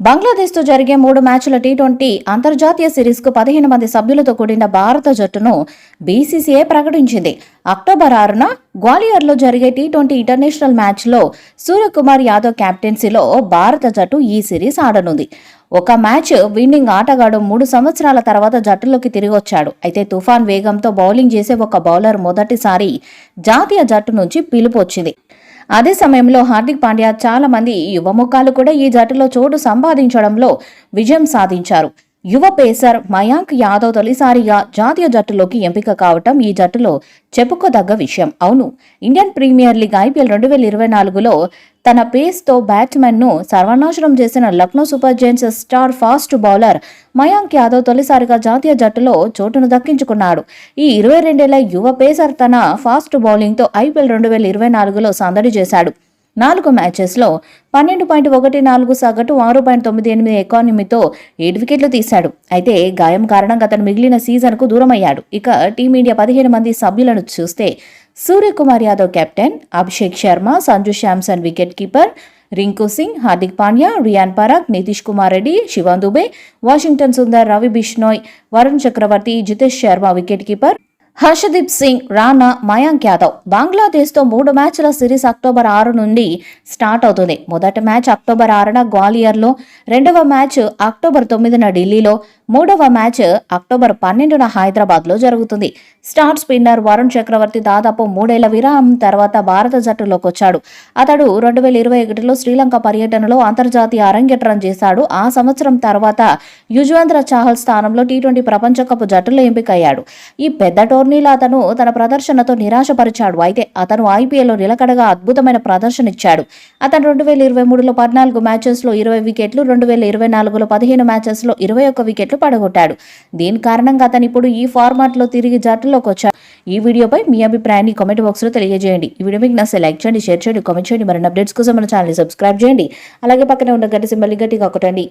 బంగ్లాదేశ్తో జరిగే మూడు మ్యాచ్ల టీ ట్వంటీ అంతర్జాతీయ సిరీస్కు పదిహేను మంది సభ్యులతో కూడిన భారత జట్టును బీసీసీఐ ప్రకటించింది. అక్టోబర్ ఆరున గ్వాలియర్లో జరిగే టీ ట్వంటీ ఇంటర్నేషనల్ మ్యాచ్లో సూర్యకుమార్ యాదవ్ కెప్టెన్సీలో భారత జట్టు ఈ సిరీస్ ఆడనుంది. ఒక మ్యాచ్ విన్నింగ్ ఆటగాడు మూడు సంవత్సరాల తర్వాత జట్టులోకి తిరిగి వచ్చాడు. అయితే తుఫాన్ వేగంతో బౌలింగ్ చేసే ఒక బౌలర్ మొదటిసారి జాతీయ జట్టు నుంచి పిలుపు వచ్చింది. అదే సమయంలో హార్దిక్ పాండ్యా చాలా మంది యువముఖాలు కూడా ఈ జట్టులో చోటు సంపాదించడంలో విజయం సాధించారు. యువ పేసర్ మయాంక్ యాదవ్ తొలిసారిగా జాతీయ జట్టులోకి ఎంపిక కావటం ఈ జట్టులో చెప్పుకోదగ్గ విషయం. అవును ఇండియన్ ప్రీమియర్ లీగ్ ఐపీఎల్ రెండు వేల ఇరవై నాలుగులో తన పేస్తో బ్యాట్స్మెన్ను సర్వనాశనం చేసిన Lucknow super giants star fast bowler Mayank Yadav తొలిసారిగా జాతీయ జట్టులో చోటును దక్కించుకున్నాడు. ఈ ఇరవై రెండేళ్ళ యువ పేసర్ తన ఫాస్ట్ బౌలింగ్తో ఐపీఎల్ రెండు వేల ఇరవై నాలుగులో సందడి చేశాడు. నాలుగు మ్యాచెస్లో పన్నెండు పాయింట్ ఒకటి నాలుగు సగటు ఆరు పాయింట్ తొమ్మిది ఎనిమిది ఎకానమీతో ఏడు వికెట్లు తీశాడు. అయితే గాయం కారణంగా అతను మిగిలిన సీజన్కు దూరమయ్యాడు. ఇక టీమిండియా పదిహేను మంది సభ్యులను చూస్తే Suryakumar Yadav captain Abhishek Sharma Sanju Samson wicket keeper Rinku Singh Hardik Pandya Riyan Parag Nitish Kumar Reddy Shivam Dube Washington Sundar Ravi Bishnoi Varun Chakravarthy Jitesh Sharma wicket keeper Harshdeep Singh Rana Mayank Yadav. బంగ్లాదేశ్తో మూడు మ్యాచ్ల series October ఆరు నుండి start అవుతుంది. మొదటి match October ఆరున గ్వాలియర్లో రెండవ match October తొమ్మిదిన ఢిల్లీలో మూడవ మ్యాచ్ అక్టోబర్ పన్నెండున హైదరాబాద్లో జరుగుతుంది. స్టార్ స్పిన్నర్ వరుణ్ చక్రవర్తి దాదాపు మూడేళ్ళ విరామం తర్వాత భారత జట్టులోకి వచ్చాడు అతడు రెండు వేల ఇరవై ఒకటిలో శ్రీలంక పర్యటనలో అంతర్జాతీయ అరంగేట్రం చేశాడు. ఆ సంవత్సరం తర్వాత యుజ్వేంద్ర చాహల్ స్థానంలో టీ ట్వంటీ ప్రపంచకప్ జట్టులో ఎంపికయ్యాడు. ఈ పెద్ద టోర్ అతను తన ప్రదర్శనతో నిరాశపరిచాడు. అయితే అతను ఐపీఎల్లో నిలకడగా అద్భుతమైన ప్రదర్శన ఇచ్చాడు అతను రెండు వేల ఇరవై మూడులో పద్నాలుగు మ్యాచెస్లో ఇరవై వికెట్లు రెండు వేల ఇరవై నాలుగులో పదిహేను మ్యాచెస్లో ఇరవై ఒక్క వికెట్లు పడగొట్టాడు. దీని కారణంగా అతను ఇప్పుడు ఈ ఫార్మాట్లో తిరిగి జట్టులోకి వచ్చాడు. ఈ వీడియోపై మీ అభిప్రాయాన్ని కామెంట్ బాక్స్లో తెలియజేయండి. ఈ వీడియో మీకు నచ్చే లైక్ చేయండి షేర్ చేయండి కామెంట్ చేయండి. మరిన్ని అప్డేట్స్ కోసం మన ఛానల్ సబ్స్క్రైబ్ చేయండి. అలాగే పక్కనే ఉన్న గట్టి సింబల్ గట్టిగా కొట్టండి.